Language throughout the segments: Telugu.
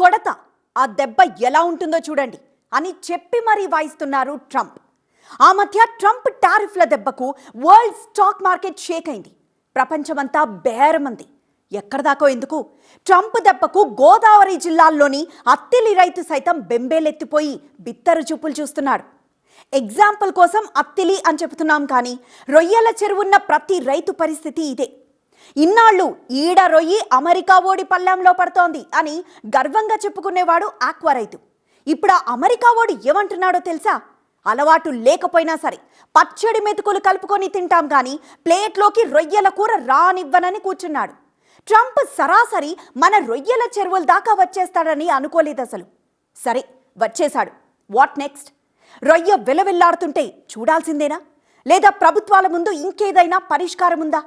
కొడత ఆ దెబ్బ ఎలా ఉంటుందో చూడండి అని చెప్పి మరీ వాయిస్తున్నారు ట్రంప్. ఆ మధ్య ట్రంప్ టారిఫ్ల దెబ్బకు వరల్డ్ స్టాక్ మార్కెట్ షేక్ అయింది. ప్రపంచమంతా బేరమంది. ఎక్కడదాకో ఎందుకు? ట్రంప్ దెబ్బకు గోదావరి జిల్లాల్లోని అత్తిలి రైతు సైతం బెంబేలెత్తిపోయి బిత్తరు చూపులు చూస్తున్నాడు. ఎగ్జాంపుల్ కోసం అత్తిలి అని చెబుతున్నాం కానీ రొయ్యల చెరువున్న ప్రతి రైతు పరిస్థితి ఇదే. ఇన్నాళ్ళు ఈడ రొయ్యి అమెరికా ఓడి పల్లంలో పడుతోంది అని గర్వంగా చెప్పుకునేవాడు ఆక్వా రైతు. ఇప్పుడు ఆ అమెరికా ఓడి ఏమంటున్నాడో తెలుసా? అలవాటు లేకపోయినా సరే పచ్చడి మెతుకులు కలుపుకొని తింటాం కానీ ప్లేట్లోకి రొయ్యల కూర రానివ్వనని కూర్చున్నాడు. ట్రంప్ సరాసరి మన రొయ్యల చెరువుల దాకా వచ్చేస్తాడని అనుకోలేదు అసలు. సరే వచ్చేశాడు. What next? రొయ్య వెలవెల్లాడుతుంటే చూడాల్సిందేనా? లేదా ప్రభుత్వాల ముందు ఇంకేదైనా పరిష్కారం ఉందా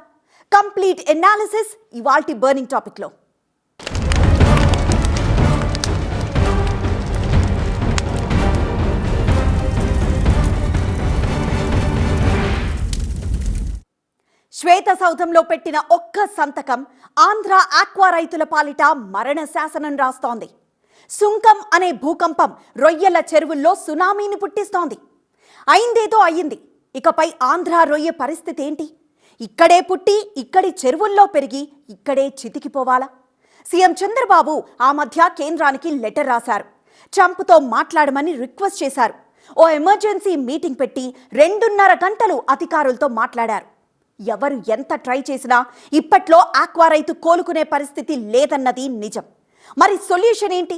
కంప్లీట్ ఎనాలిసిస్ ఇవాల్టి బర్నింగ్ టాపిక్లో. శ్వేత సౌధంలో పెట్టిన ఒక్క సంతకం ఆంధ్ర ఆక్వా రైతుల పాలిట మరణ శాసనం రాస్తోంది. సుంకం అనే భూకంపం రొయ్యల చెరువుల్లో సునామీని పుట్టిస్తోంది. అయిందేదో అయ్యింది. ఇకపై ఆంధ్ర రొయ్య పరిస్థితి ఏంటి? ఇక్కడే పుట్టి ఇక్కడి చెరువుల్లో పెరిగి ఇక్కడే చితికిపోవాలా? సీఎం చంద్రబాబు ఆ మధ్య కేంద్రానికి లెటర్ రాశారు. ట్రంప్తో మాట్లాడమని రిక్వెస్ట్ చేశారు. ఓ ఎమర్జెన్సీ మీటింగ్ పెట్టి రెండున్నర గంటలు అధికారులతో మాట్లాడారు. ఎవరు ఎంత ట్రై చేసినా ఇప్పట్లో ఆక్వా రైతు కోలుకునే పరిస్థితి లేదన్నది నిజం. మరి సొల్యూషన్ ఏంటి?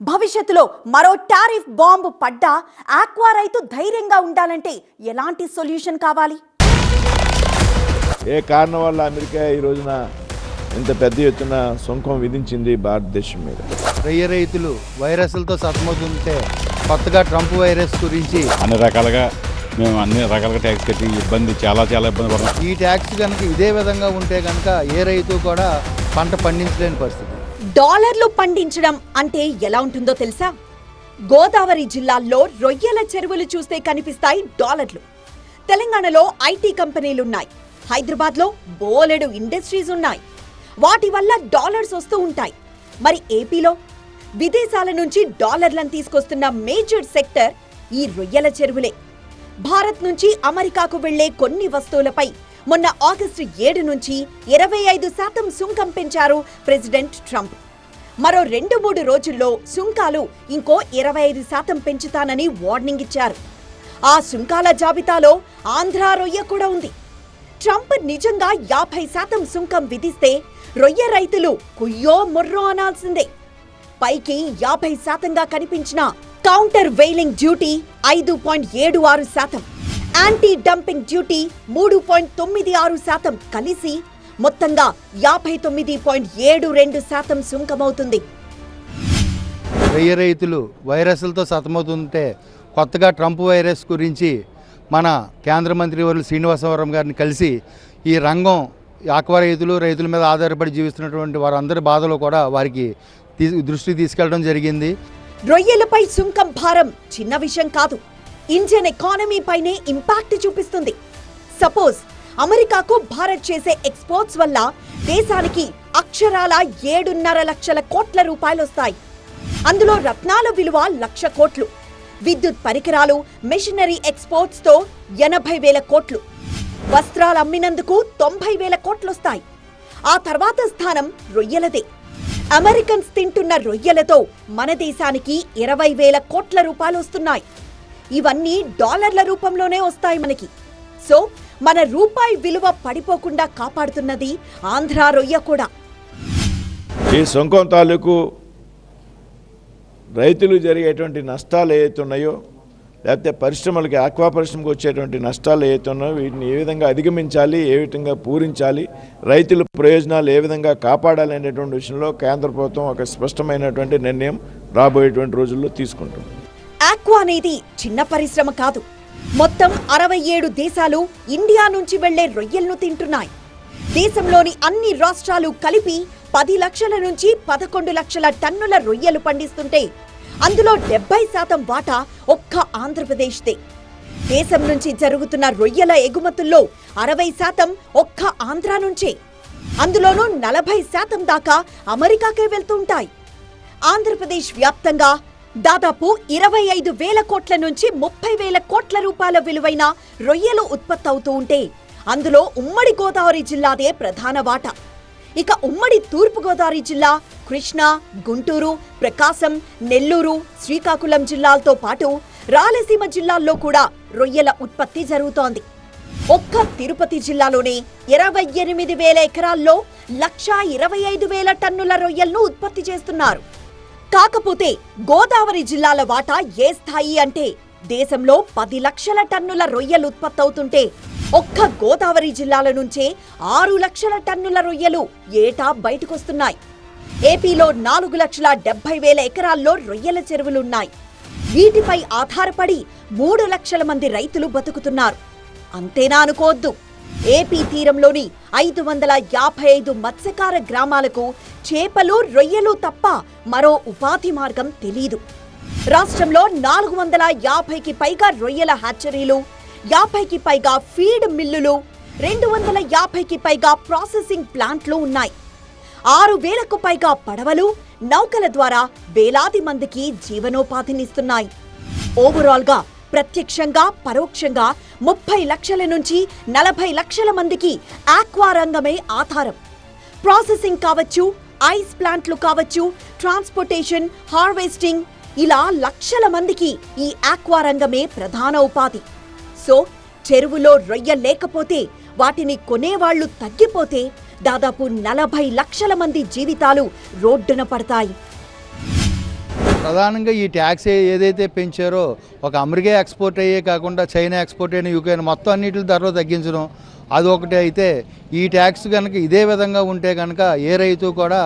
భవిష్యత్తులో మరో టారిఫ్ బాంబు పడ్డా ఆక్వా రైతు ధైర్యంగా ఉండాలంటే ఎలాంటి సొల్యూషన్ కావాలి? ఏ కారణం వల్ల అమెరికా ఈ రోజున ఇంత పెద్ద ఎత్తున సుంకం విధించింది భారతదేశం మీద? రొయ్య రైతులు వైరస్లతో సతమవుతుంటే కొత్తగా ట్రంప్ వైరస్ గురించి అన్ని రకాలుగా మేము అన్ని రకాలుగా ట్యాక్స్ కట్టి ఇబ్బంది చాలా చాలా ఇబ్బంది పడుతున్నాం. ఈ ట్యాక్స్ కనుక ఇదే విధంగా ఉంటే కనుక ఏ రైతు కూడా పంట పండించలేని పరిస్థితి. డాలర్లు పండించడం అంటే ఎలా ఉంటుందో తెలుసా? గోదావరి జిల్లాల్లో రొయ్యల చెరువులు చూస్తే కనిపిస్తాయి డాలర్లు. తెలంగాణలో ఐటీ కంపెనీలున్నాయి. హైదరాబాద్లో బోలెడు ఇండస్ట్రీస్ ఉన్నాయి. వాటి వల్ల డాలర్స్ వస్తూ ఉంటాయి. మరి ఏపీలో? విదేశాల నుంచి డాలర్లను తీసుకొస్తున్న మేజర్ సెక్టర్ ఈ రొయ్యల చెరువులే. భారత్ నుంచి అమెరికాకు వెళ్ళే కొన్ని వస్తువులపై మొన్న ఆగస్టు ఏడు నుంచి ఇరవై ఐదు శాతం సుంకం పెంచారు ప్రెసిడెంట్ ట్రంప్. మరో రెండు మూడు రోజుల్లో సుంకాలు ఇంకో ఇరవై ఐదు శాతం పెంచుతానని వార్నింగ్ ఇచ్చారు. ఆ సుంకాల జాబితాలో ఆంధ్ర రొయ్య కూడా ఉంది. ట్రంప్ నిజంగా యాభై శాతం సుంకం విధిస్తే రొయ్య రైతులు కుయ్యో మొర్రో అనాల్సిందే. పైకి యాభై శాతంగా కనిపించిన కౌంటర్ వెయిలింగ్ డ్యూటీ ఐదు పాయింట్ ఏడు ఆరు శాతం. యాంటీ డంపింగ్ డ్యూటీ మూడు పాయింట్ తొమ్మిది ఆరు శాతం కలిసి మొత్తంగా యాభై తొమ్మిది పాయింట్ ఏడు రెండు శాతం సుంకమవుతుంది. రొయ్య రైతులు వైరస్లతో సతమవుతుంటే కొత్తగా ట్రంప్ వైరస్ గురించి మన కేంద్ర మంత్రి వర్యులు శ్రీనివాసవరం గారిని కలిసి ఈ రంగం ఆక్వా రైతులు రైతుల మీద ఆధారపడి జీవిస్తున్నటువంటి వారందరి బాధలు కూడా వారికి దృష్టి తీసుకెళ్ళడం తీసుకెళ్ళడం జరిగింది. రొయ్యలపై సుంకం భారం చిన్న విషయం కాదు. ఇండియన్ ఎకానమీ పైనే ఇంపాక్ట్ చూపిస్తుంది. సపోజ్ అమెరికాకు భారత్ చేసే ఎక్స్పోర్ట్స్ వల్ల దేశానికి అక్షరాల ఏడున్నర లక్షల కోట్ల రూపాయలు వస్తాయి అందులో రత్నాల విలువ లక్ష కోట్లు. విద్యుత్ పరికరాలు మెషినరీ ఎక్స్పోర్ట్స్తో ఎనభై వేల కోట్లు. వస్త్రాలు అమ్మినందుకు తొంభై వేల కోట్లొస్తాయి. ఆ తర్వాత స్థానం రొయ్యలదే. అమెరికన్స్ తింటున్న రొయ్యలతో మన దేశానికి ఇరవై వేల కోట్ల రూపాయలు వస్తున్నాయి ఇవన్నీ డాలర్ల రూపంలోనే వస్తాయి మనకి. సో మన రూపాయి విలువ పడిపోకుండా కాపాడుతున్నది ఆంధ్ర రొయ్య కూడా. ఈ సొంకం తాలూకు రైతులు జరిగేటువంటి నష్టాలు ఏవైతే ఉన్నాయో లేకపోతే పరిశ్రమలకి ఆక్వా పరిశ్రమకు వచ్చేటువంటి నష్టాలు ఏవైతే ఉన్నాయో వీటిని ఏ విధంగా అధిగమించాలి ఏ విధంగా పూరించాలి రైతుల ప్రయోజనాలు ఏ విధంగా కాపాడాలి అనేటువంటి విషయంలో కేంద్ర ప్రభుత్వం ఒక స్పష్టమైనటువంటి నిర్ణయం రాబోయేటువంటి రోజుల్లో తీసుకుంటుంది. ఆక్వా అనేది చిన్న పరిశ్రమ కాదు. మొత్తం అరవై ఏడు దేశాలు ఇండియా నుంచి వెళ్ళే రొయ్యలను తింటున్నాయి. దేశంలోని అన్ని రాష్ట్రాలు కలిపి పది లక్షల నుంచి పదకొండు లక్షల టన్నుల రొయ్యలు పండిస్తుంటే అందులో డెబ్బై శాతం వాటా ఒక్క ఆంధ్రప్రదేశ్దే. దేశం నుంచి జరుగుతున్న రొయ్యల ఎగుమతుల్లో అరవై శాతం ఒక్క ఆంధ్ర నుంచే. అందులోనూ నలభై శాతం దాకా అమెరికాకే వెళ్తుంటాయి. ఆంధ్రప్రదేశ్ వ్యాప్తంగా దాదాపు ఇరవై ఐదు వేల కోట్ల నుంచి ముప్పై వేల కోట్ల రూపాయల విలువైన రొయ్యలు ఉత్పత్తి అవుతూ ఉంటే అందులో ఉమ్మడి గోదావరి జిల్లాదే ప్రధాన వాటా. ఇక ఉమ్మడి తూర్పుగోదావరి జిల్లా కృష్ణా గుంటూరు ప్రకాశం నెల్లూరు శ్రీకాకుళం జిల్లాలతో పాటు రాయలసీమ జిల్లాల్లో కూడా రొయ్యల ఉత్పత్తి జరుగుతోంది. ఒక్క తిరుపతి జిల్లాలోనే ఇరవై ఎనిమిది వేల ఎకరాల్లో లక్షా ఇరవై ఐదు వేల టన్నుల రొయ్యలను ఉత్పత్తి చేస్తున్నారు. కాకపోతే గోదావరి జిల్లాల వాటా ఏ స్థాయి అంటే దేశంలో పది లక్షల టన్నుల రొయ్యలు ఉత్పత్తి అవుతుంటే ఒక్క గోదావరి జిల్లాల నుంచే ఆరు లక్షల టన్నుల రొయ్యలు ఏటా బయటకొస్తున్నాయి. ఏపీలో నాలుగు లక్షల డెబ్బై వేల ఎకరాల్లో రొయ్యల చెరువులున్నాయి. వీటిపై ఆధారపడి మూడు లక్షల మంది రైతులు బతుకుతున్నారు. అంతేనా అనుకోవద్దు. ఏపీ తీరంలోని ఐదు వందల యాభై ఐదు మత్స్యకార గ్రామాలకు చేపలు రొయ్యలు తప్ప మరో ఉపాధి మార్గం తెలీదు. రాష్ట్రంలో నాలుగు వందల యాభైకి పైగా రొయ్యల హ్యాచరీలు యాభైకి పైగా ఫీడ్ మిల్లులు రెండు వందల యాభైకి పైగా ప్రాసెసింగ్ ప్లాంట్లు ఉన్నాయి. ఆరు వేలకు పైగా పడవలు నౌకల ద్వారా వేలాది మందికి జీవనోపాధినిస్తున్నాయి. ఓవరాల్గా ప్రత్యక్షంగా పరోక్షంగా ముప్పై లక్షల నుంచి నలభై లక్షల మందికి ఆక్వా రంగమే ఆధారం. ప్రాసెసింగ్ కావచ్చు ఐస్ ప్లాంట్లు కావచ్చు ట్రాన్స్పోర్టేషన్ హార్వెస్టింగ్ ఇలా లక్షల మందికి ఈ ఆక్వా రంగమే ప్రధాన ఉపాధి. సో చెరువులో రొయ్య లేకపోతే వాటిని కొనేవాళ్ళు తగ్గిపోతే దాదాపు నలభై లక్షల మంది జీవితాలు రోడ్డున పడతాయి. ప్రధానంగా ఈ ట్యాక్స్ ఏదైతే పెంచారో ఒక అమెరికా ఎక్స్పోర్ట్ అయ్యే కాకుండా చైనా ఎక్స్పోర్ట్ అయిన యూకే మొత్తం అన్నింటి ధరలు తగ్గించడం అది ఒకటి అయితే ఈ ట్యాక్స్ కనుక ఇదే విధంగా ఉంటే కనుక ఏ రైతు కూడా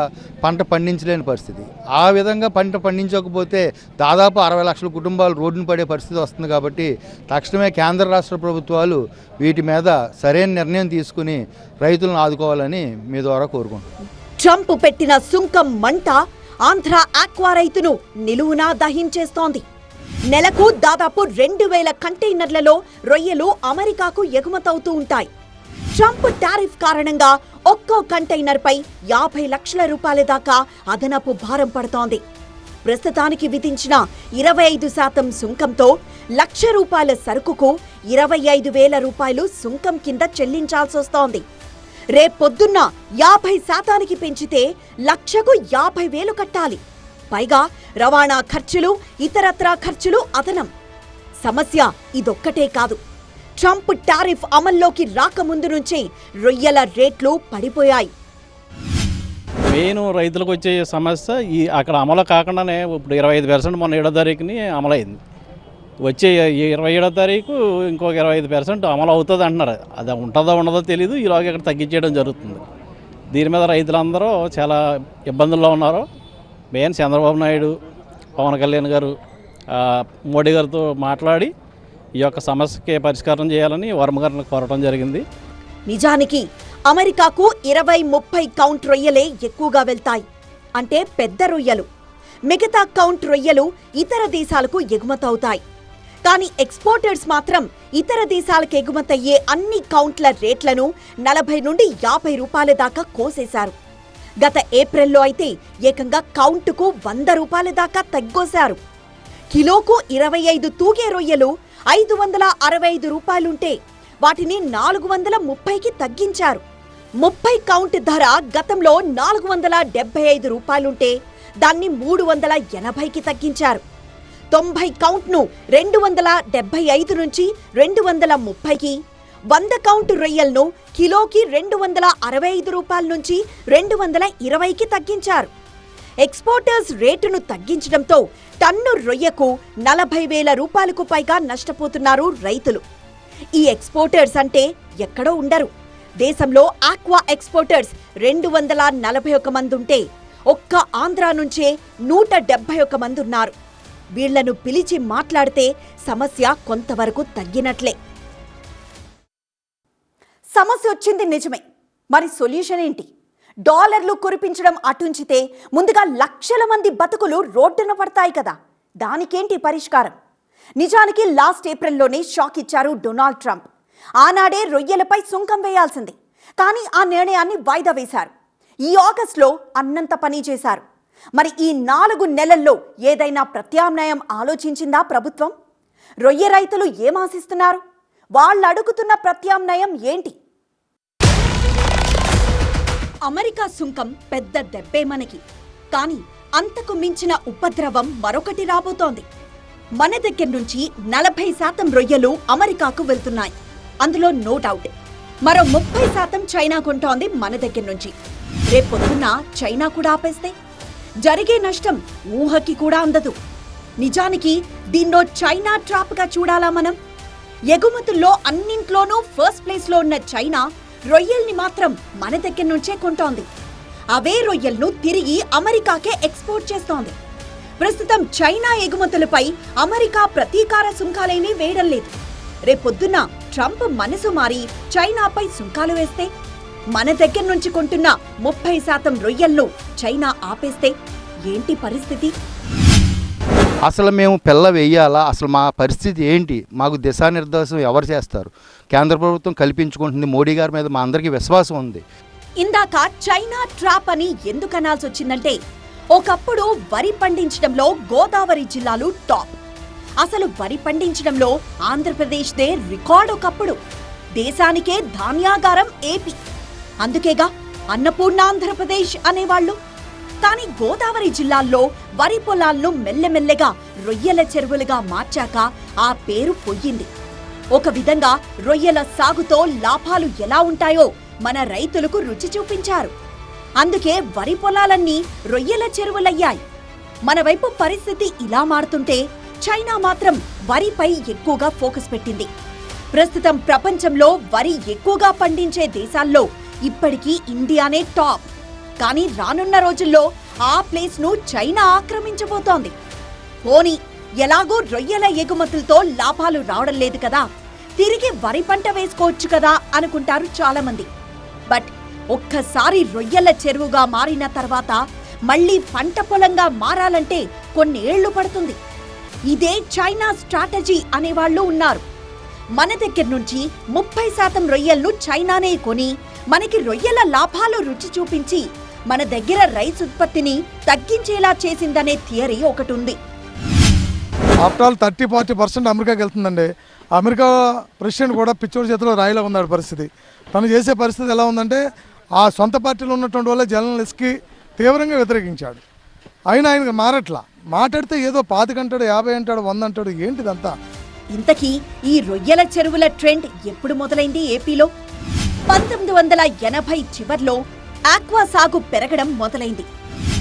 పంట పండించలేని పరిస్థితి. ఆ విధంగా పంట పండించకపోతే దాదాపు అరవై లక్షల కుటుంబాలు రోడ్డున పడే పరిస్థితి వస్తుంది కాబట్టి తక్షణమే కేంద్ర రాష్ట్ర ప్రభుత్వాలు వీటి మీద సరైన నిర్ణయం తీసుకుని రైతులను ఆదుకోవాలని మీ ద్వారా కోరుకుంటున్నాను. ట్రంప్ పెట్టిన సుంకం మంట ఆంధ్ర ఆక్వా రైతును నిలువునా దహించేస్తోంది. నెలకు దాదాపు రెండు వేల కంటైనర్లలో రొయ్యలు అమెరికాకు ఎగుమతవుతూ ఉంటాయి. ట్రంప్ టారిఫ్ కారణంగా ఒక్కో కంటైనర్పై యాభై లక్షల రూపాయల దాకా అదనపు భారం పడుతోంది. ప్రస్తుతానికి విధించిన ఇరవై ఐదు శాతం సుంకంతో లక్ష రూపాయల సరుకుకు ఇరవై ఐదు వేల రూపాయలు సుంకం కింద చెల్లించాల్సొస్తోంది. రేపొద్దున్న యాభై శాతానికి పెంచితే లక్షకు యాభై వేలు కట్టాలి. పైగా రవాణా ఖర్చులు ఇతరత్రా ఖర్చులు అదనం. సమస్య ఇదొక్కటే కాదు. ట్రంప్ టారిఫ్ అమల్లోకి రాకముందు నుంచే రొయ్యల రేట్లు పడిపోయాయి. మెయిన్ రైతులకు వచ్చే సమస్య ఈ అక్కడ అమలు కాకుండానే ఇప్పుడు ఇరవై ఐదు పర్సెంట్ మొన్న ఏడో తారీఖుని అమలైంది. వచ్చే ఇరవై ఏడో తారీఖు ఇంకొక ఇరవై ఐదు పర్సెంట్ అమలు అవుతుంది అంటున్నారు. అది ఉంటుందో ఉండదో తెలియదు ఈలోగా ఇక్కడ తగ్గించేయడం జరుగుతుంది. దీని మీద రైతులందరూ చాలా ఇబ్బందుల్లో ఉన్నారు. మెయిన్ చంద్రబాబు నాయుడు పవన్ కళ్యాణ్ గారు మోడీ గారితో మాట్లాడి ఈ యొక్క సమస్యకి పరిష్కారం చేయాలని వర్మ గారిని కోరడం జరిగింది. నిజానికి అమెరికాకు ఇరవై ముప్పై కౌంట్ రొయ్యలే ఎక్కువగా వెళ్తాయి. అంటే పెద్ద రొయ్యలు. మిగతా కౌంట్ రొయ్యలు ఇతర దేశాలకు ఎగుమతవుతాయి. కానీ ఎక్స్పోర్టర్స్ మాత్రం ఇతర దేశాలకు ఎగుమతయ్యే అన్ని కౌంట్ల రేట్లను నలభై నుండి యాభై రూపాయల దాకా కోసేశారు. గత ఏప్రిల్లో అయితే ఏకంగా కౌంటుకు వంద రూపాయల దాకా తగ్గోశారు. కిలోకు ఇరవై ఐదు తూగే రొయ్యలు ఐదు వందల అరవై ఐదు రూపాయలుంటే వాటిని నాలుగు వందల ముప్పైకి తగ్గించారు. ముప్పై కౌంట్ ధర గతంలో నాలుగు వందల డెబ్బై ఐదు రూపాయలుంటే దాన్ని మూడు వందల ఎనభైకి తగ్గించారు. తొంభై కౌంట్ను రెండు వందల డెబ్బై ఐదు నుంచి రెండు వందల ముప్పైకి వంద కౌంట్ రొయ్యలను కిలోకి రెండు వందల అరవై ఐదు రూపాయల నుంచి రెండు వందల ఇరవైకి తగ్గించారు. ఎక్స్పోర్టర్స్ రేటును తగ్గించడంతో టన్ను రొయ్యకు నలభై వేల రూపాయలకు పైగా నష్టపోతున్నారు రైతులు. ఈ ఎక్స్పోర్టర్స్ అంటే ఎక్కడో ఉండరు. దేశంలో ఆక్వా ఎక్స్పోర్టర్స్ రెండు వందల నలభై ఒక మంది ఉంటే ఒక్క ఆంధ్ర నుంచే నూట డెబ్బై ఒక మంది ఉన్నారు. వీళ్ళను పిలిచి మాట్లాడితే సమస్య కొంతవరకు తగ్గినట్లే. సమస్య వచ్చింది నిజమే. మరి సొల్యూషన్ ఏంటి? డాలర్లు కురిపించడం అటుంచితే ముందుగా లక్షల మంది బతుకులు రోడ్డున పడతాయి కదా. దానికేంటి పరిష్కారం? నిజానికి లాస్ట్ ఏప్రిల్లోనే షాక్ ఇచ్చారు డొనాల్డ్ ట్రంప్. ఆనాడే రొయ్యలపై సుంకం వేయాల్సింది. కానీ ఆ నిర్ణయాన్ని వాయిదా వేశారు. ఈ ఆగస్టులో అన్నంత పని చేశారు. మరి ఈ నాలుగు నెలల్లో ఏదైనా ప్రత్యామ్నాయం ఆలోచించిందా ప్రభుత్వం? రొయ్య రైతులు ఏం ఆశిస్తున్నారు వాళ్ళు అడుగుతున్న ప్రత్యామ్నాయం ఏంటి? అమెరికా సుంకం పెద్ద దెబ్బే మనకి. కానీ అంతకు మించిన ఉపద్రవం మరొకటి రాబోతోంది. మన దగ్గర నుంచి నలభై శాతం రొయ్యలు అమెరికాకు వెళ్తున్నాయి. అందులో నో డౌట్. మరో ముప్పై శాతం చైనా కొంటోంది మన దగ్గర నుంచి. రేపొద్దున చైనా కూడా ఆపేస్తే జరిగే నష్టం ఊహకి కూడా అందదు. నిజానికి దీన్నో చైనా ట్రాప్గా చూడాలా మనం? ఎగుమతుల్లో అన్నింట్లోనూ ఫస్ట్ ప్లేస్లో ఉన్న చైనా రొయ్యల్ని మాత్రం మన దగ్గర నుంచే కొంటోంది. అవే రొయ్యలను తిరిగి అమెరికాకే ఎక్స్పోర్ట్ చేస్తోంది. ప్రస్తుతం చైనా ఎగుమతులపై అమెరికా ప్రతీకార సుంకాలేమీ వేయడం లేదు. రేపొద్దున్న ట్రంప్ మనసు మారి చైనాపై సుంకాలు వేస్తే మన దగ్గర నుంచి కొంటున్న ముప్పై శాతం రొయ్యలను చైనా ఆపేస్తే ఏంటి పరిస్థితి? అసలు మేము పిల్ల వేయాలా? అసలు మా పరిస్థితి ఏంటి? మాకు దిశానిర్దేశం ఎవరు చేస్తారు? కేంద్ర ప్రభుత్వం కల్పించుకుంటుంది మోడీ గారి మీద మా అందరికీ విశ్వాసం ఉంది. ఇందాక చైనా ట్రాప్ అని ఎందుకు అనాల్సి వచ్చిందంటే ఒకప్పుడు వరి పండించడంలో గోదావరి జిల్లాలు టాప్. అసలు వరి పండించడంలో ఆంధ్రప్రదేశ్దే రికార్డ్ ఒకప్పుడు. దేశానికే ధాన్యాగారం ఏపీ అందుకేగా అన్నపూర్ణాంధ్రప్రదేశ్ అనేవాళ్ళు. కానీ గోదావరి జిల్లాల్లో వరి పొలాలను మెల్లమెల్లగా రొయ్యల చెరువులుగా మార్చాక ఆ పేరు పొయ్యింది ఒక విధంగా రొయ్యల సాగుతో లాభాలు ఎలా ఉంటాయో మన రైతులకు రుచి చూపించారు. అందుకే వరి పొలాలన్నీ రొయ్యల చెరువులయ్యాయి. మనవైపు పరిస్థితి ఇలా మారుతుంటే చైనా మాత్రం వరిపై ఎక్కువగా ఫోకస్ పెట్టింది. ప్రస్తుతం ప్రపంచంలో వరి ఎక్కువగా పండించే దేశాల్లో ఇప్పటికీ ఇండియానే టాప్. కానీ రానున్న రోజుల్లో ఆ ప్లేస్ను చైనా ఆక్రమించబోతోంది. పోనీ ఎలాగో రొయ్యల ఎగుమతులతో లాభాలు రావడం లేదు కదా. తిరిగి వరి పంట వేసుకోవచ్చు కదా అనుకుంటారు చాలా మంది బట్ ఒక్కసారి రొయ్యల చెరువుగా మారిన తర్వాత మళ్ళీ పంట పొలంగా మారాలంటే కొన్నేళ్ళు పడుతుంది. ఇదే చైనా స్ట్రాటజీ అనేవాళ్ళు ఉన్నారు. మన దగ్గర నుంచి ముప్పై శాతం రొయ్యలను చైనానే కొని మనకి రొయ్యల లాభాలు రుచి చూపించి మన దగ్గర రైస్ ఉత్పత్తిని తగ్గించేలా చేసిందనే థియరీ ఒకటి ఉంది after all thirty forty percent అమెరికాకి వెళ్తుందండి. అమెరికా ప్రెసిడెంట్ కూడా పిచ్చోడి చేతిలో రాయిలో ఉన్నాడు పరిస్థితి. తను చేసే పరిస్థితి ఎలా ఉందంటే ఆ సొంత పార్టీలో ఉన్నటువంటి వాళ్ళ జర్నలిస్ట్కి తీవ్రంగా వ్యతిరేకించాడు. అయినా ఆయనకు మారట్లా. మాట్లాడితే ఏదో పాతికంటాడు యాభై అంటాడు వంద అంటాడు ఏంటిదంతా? ఇంతకీ ఈ రొయ్యల చెరువుల ట్రెండ్ ఎప్పుడు మొదలైంది ఏపీలో? పంతొమ్మిది వందల ఎనభై చివర్లో ఆక్వా సాగు పెరగడం మొదలైంది.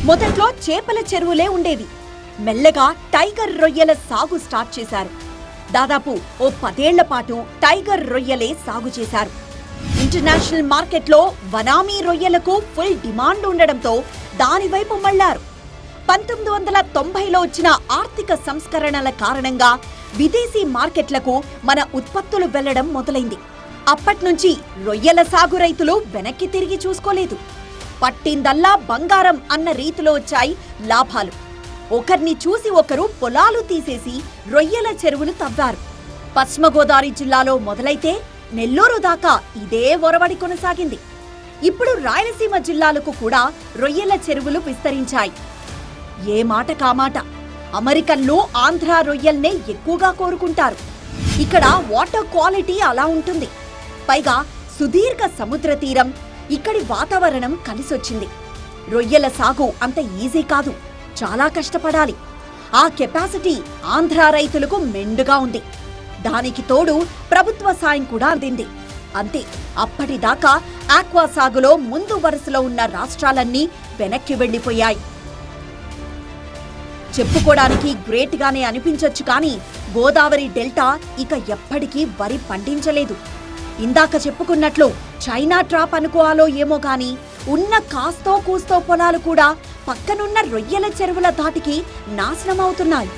మొదట్లో చేపల చెరువులే ఉండేవి. మెల్లగా టైగర్ రొయ్యల సాగు స్టార్ట్ చేశారు. దాదాపు ఓ పదేళ్ళ పాటు టైగర్ రొయ్యలే సాగు చేశారు. ఇంటర్నేషనల్ మార్కెట్లో వనామీ రొయ్యలకు ఫుల్ డిమాండ్ ఉండడంతో దానివైపు మళ్ళారు పంతొమ్మిది వందల తొంభైలో వచ్చిన ఆర్థిక సంస్కరణల కారణంగా విదేశీ మార్కెట్లకు మన ఉత్పత్తులు వెళ్ళడం మొదలైంది. అప్పట్నుంచి రొయ్యల సాగు రైతులు వెనక్కి తిరిగి చూసుకోలేదు. పట్టిందల్లా బంగారం అన్న రీతిలో వచ్చాయి లాభాలు. ఒకర్ని చూసి ఒకరు పొలాలు తీసేసి రొయ్యల చెరువులు తవ్వారు. పశ్చిమ గోదావరి జిల్లాలో మొదలైతే నెల్లూరు దాకా ఇదే ఒరవడి కొనసాగింది. ఇప్పుడు రాయలసీమ జిల్లాలకు కూడా రొయ్యల చెరువులు విస్తరించాయి. ఏ మాట కామాట అమెరికన్లు ఆంధ్ర రొయ్యల్నే ఎక్కువగా కోరుకుంటారు. ఇక్కడ వాటర్ క్వాలిటీ అలా ఉంటుంది. పైగా సుదీర్ఘ సముద్ర తీరం ఇక్కడి వాతావరణం కలిసొచ్చింది. రొయ్యల సాగు అంత ఈజీ కాదు చాలా కష్టపడాలి. ఆ కెపాసిటీ ఆంధ్ర రైతులకు మెండుగా ఉంది. దానికి తోడు ప్రభుత్వ సాయం కూడా అందింది. అంతే అప్పటిదాకా ఆక్వా సాగులో ముందు వరుసలో ఉన్న రాష్ట్రాలన్నీ వెనక్కి వెళ్ళిపోయాయి చెప్పుకోవడానికి గ్రేట్గానే అనిపించొచ్చు కానీ గోదావరి డెల్టా ఇక ఎప్పటికీ వరి పండించలేదు. ఇందాక చెప్పుకున్నట్లు చైనా ట్రాప్ అనుకోవాలో ఏమో గాని ఉన్న కాస్తో కూస్తో పొలాలు కూడా పక్కనున్న రొయ్యల చెరువుల ధాటికి నాశనమవుతున్నాయి.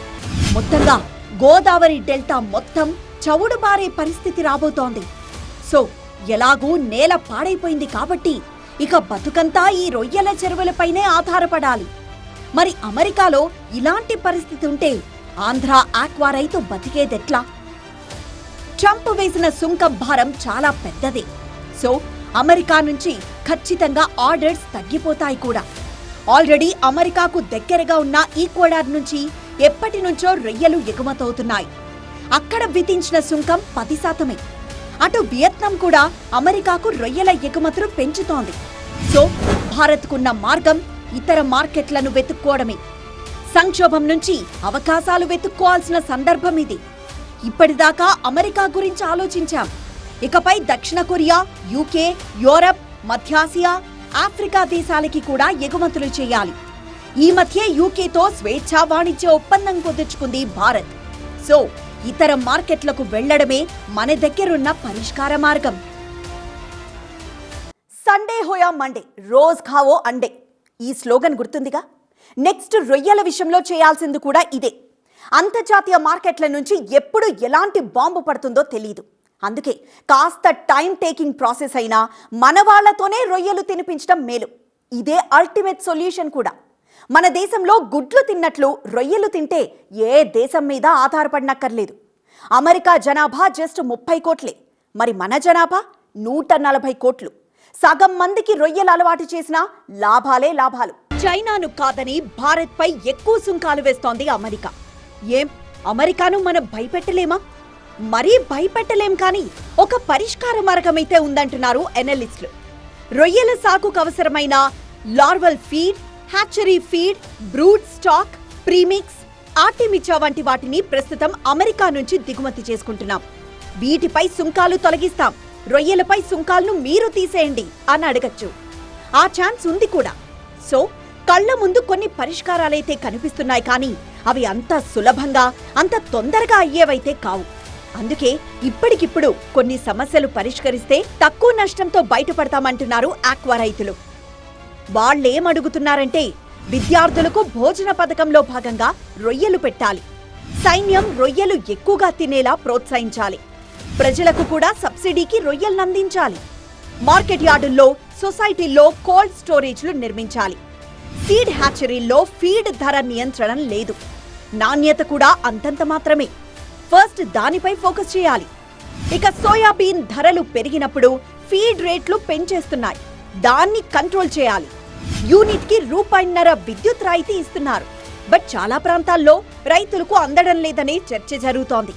మొత్తంగా గోదావరి డెల్టా మొత్తం చవుడుబారే పరిస్థితి రాబోతోంది. సో ఎలాగూ నేల పాడైపోయింది కాబట్టి ఇక బతుకంతా ఈ రొయ్యల చెరువులపైనే ఆధారపడాలి. మరి అమెరికాలో ఇలాంటి పరిస్థితి ఉంటే ఆంధ్ర ఆక్వా రైతు బతికేదెట్లా? ట్రంప్ వేసిన సుంకం భారం చాలా పెద్దది. సో అమెరికా నుంచి ఖచ్చితంగా ఆర్డర్స్ తగ్గిపోతాయి కూడా. ఆల్రెడీ అమెరికాకు దగ్గరగా ఉన్న ఈక్వడార్ నుంచి ఎప్పటి నుంచో రొయ్యలు ఎగుమతవుతున్నాయి. అక్కడ విధించిన సుంకం పది శాతమే. అటు వియత్నాం కూడా అమెరికాకు రొయ్యల ఎగుమతులు పెంచుతోంది. సో భారత్కున్న మార్గం ఇతర మార్కెట్లను వెతుక్కోవడమే. సంక్షోభం నుంచి అవకాశాలు వెతుక్కోవాల్సిన సందర్భం ఇది. ఇప్పటిదాకా అమెరికా గురించి ఆలోచించాం. ఇకపై దక్షిణ కొరియా యూకే యూరప్ మధ్యాసియా ఆఫ్రికా దేశాలకి కూడా ఎగుమతులు చేయాలి. ఈ మధ్య యూకేతో స్వేచ్ఛా వాణిజ్య ఒప్పందం కుదుర్చుకుంది భారత్. సో ఇతర మార్కెట్లకు వెళ్ళడమే మన దగ్గరున్న పరిష్కార మార్గం. సండే హోయా మండే రోజ్ ఖావో అండే. ఈ స్లోగన్ గుర్తుందిగా? నెక్స్ట్ రొయ్యల విషయంలో చేయాల్సింది కూడా ఇదే. అంతర్జాతీయ మార్కెట్ల నుంచి ఎప్పుడు ఎలాంటి బాంబు పడుతుందో తెలియదు అందుకే కాస్త టైం టేకింగ్ ప్రాసెస్ అయినా మన వాళ్ళతోనే రొయ్యలు తినిపించడం మేలు. ఇదే అల్టిమేట్ సొల్యూషన్ కూడా. మన దేశంలో గుడ్లు తిన్నట్లు రొయ్యలు తింటే ఏ దేశం మీద ఆధారపడినక్కర్లేదు. అమెరికా జనాభా జస్ట్ ముప్పై కోట్లే. మరి మన జనాభా నూట నలభై కోట్లు. సగం మందికి రొయ్యలు అలవాటు చేసిన లాభాలే లాభాలు. చైనాను కాదని భారత్ పై ఎక్కువ సుంకాలు వేస్తోంది అమెరికా. ఏం? అమెరికాను మనం భయపెట్టలేమా? మరీ భయపెట్టలేం కానీ ఒక పరిష్కార మార్గమైతే ఉందంటున్నారు ఎనలిస్టులు. రొయ్యల సాగుకు అవసరమైన larval feed hatchery feed brood stock premix ఆర్టిమిచా వంటి వాటిని ప్రస్తుతం అమెరికా నుంచి దిగుమతి చేసుకుంటున్నాం. వీటిపై సుంకాలు తొలగిస్తాం. రొయ్యలపై సుంకాలను మీరు తీసేయండి అని అడగచ్చు. ఆ ఛాన్స్ ఉంది కూడా. సో కళ్ళ ముందు కొన్ని పరిష్కారాలైతే కనిపిస్తున్నాయి కానీ అవి అంత సులభంగా అంత తొందరగా అయ్యేవైతే కావు. అందుకే ఇప్పటికిప్పుడు కొన్ని సమస్యలు పరిష్కరిస్తే తక్కువ నష్టంతో బయటపడతామంటున్నారు ఆక్వా రైతులు. వాళ్ళేం అడుగుతున్నారంటే విద్యార్థులకు భోజన పథకంలో భాగంగా రొయ్యలు పెట్టాలి. సైన్యం రొయ్యలు ఎక్కువగా తినేలా ప్రోత్సహించాలి. ప్రజలకు కూడా సబ్సిడీకి రొయ్యలను అందించాలి. మార్కెట్ యార్డుల్లో సొసైటీల్లో కోల్డ్ స్టోరేజ్లు నిర్మించాలి. సీడ్ హ్యాచరీల్లో ఫీడ్ ధర నియంత్రణ లేదు. నాణ్యత కూడా అంతంత మాత్రమే. ఫస్ట్ దానిపై ఫోకస్ చేయాలి. ఇక సోయాబీన్ ధరలు పెరిగినప్పుడు ఫీడ్ రేట్లు పెంచేస్తున్నాయి. దాన్ని కంట్రోల్ చేయాలి. యూనిట్కి రూపాయిన్నర విద్యుత్ రాయితీ ఇస్తున్నారు. బట్ చాలా ప్రాంతాల్లో రైతులకు అందడం లేదనే చర్చ జరుగుతోంది.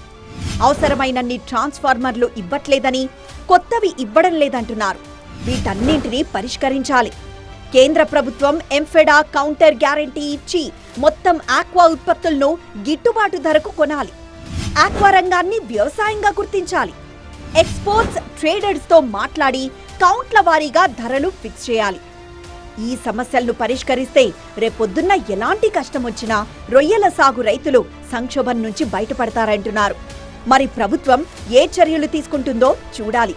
అవసరమైనన్ని ట్రాన్స్ఫార్మర్లు ఇవ్వట్లేదని కొత్తవి ఇవ్వడం లేదంటున్నారు. వీటన్నింటినీ పరిష్కరించాలి. కేంద్ర ప్రభుత్వం ఎంఫెడా కౌంటర్ గ్యారంటీ ఇచ్చి మొత్తం ఆక్వా ఉత్పత్తులను గిట్టుబాటు ధరకు కొనాలి. ఆక్వా రంగాన్ని వ్యవసాయంగా గుర్తించాలి. ఎక్స్పోర్ట్స్ ట్రేడర్స్తో మాట్లాడి కౌంట్ల వారీగా ధరలు ఫిక్స్ చేయాలి. ఈ సమస్యలను పరిష్కరిస్తే రేపొద్దున్న ఎలాంటి కష్టం వచ్చినా రొయ్యల సాగు రైతులు సంక్షోభం నుంచి బయటపడతారంటున్నారు. మరి ప్రభుత్వం ఏ చర్యలు తీసుకుంటుందో చూడాలి.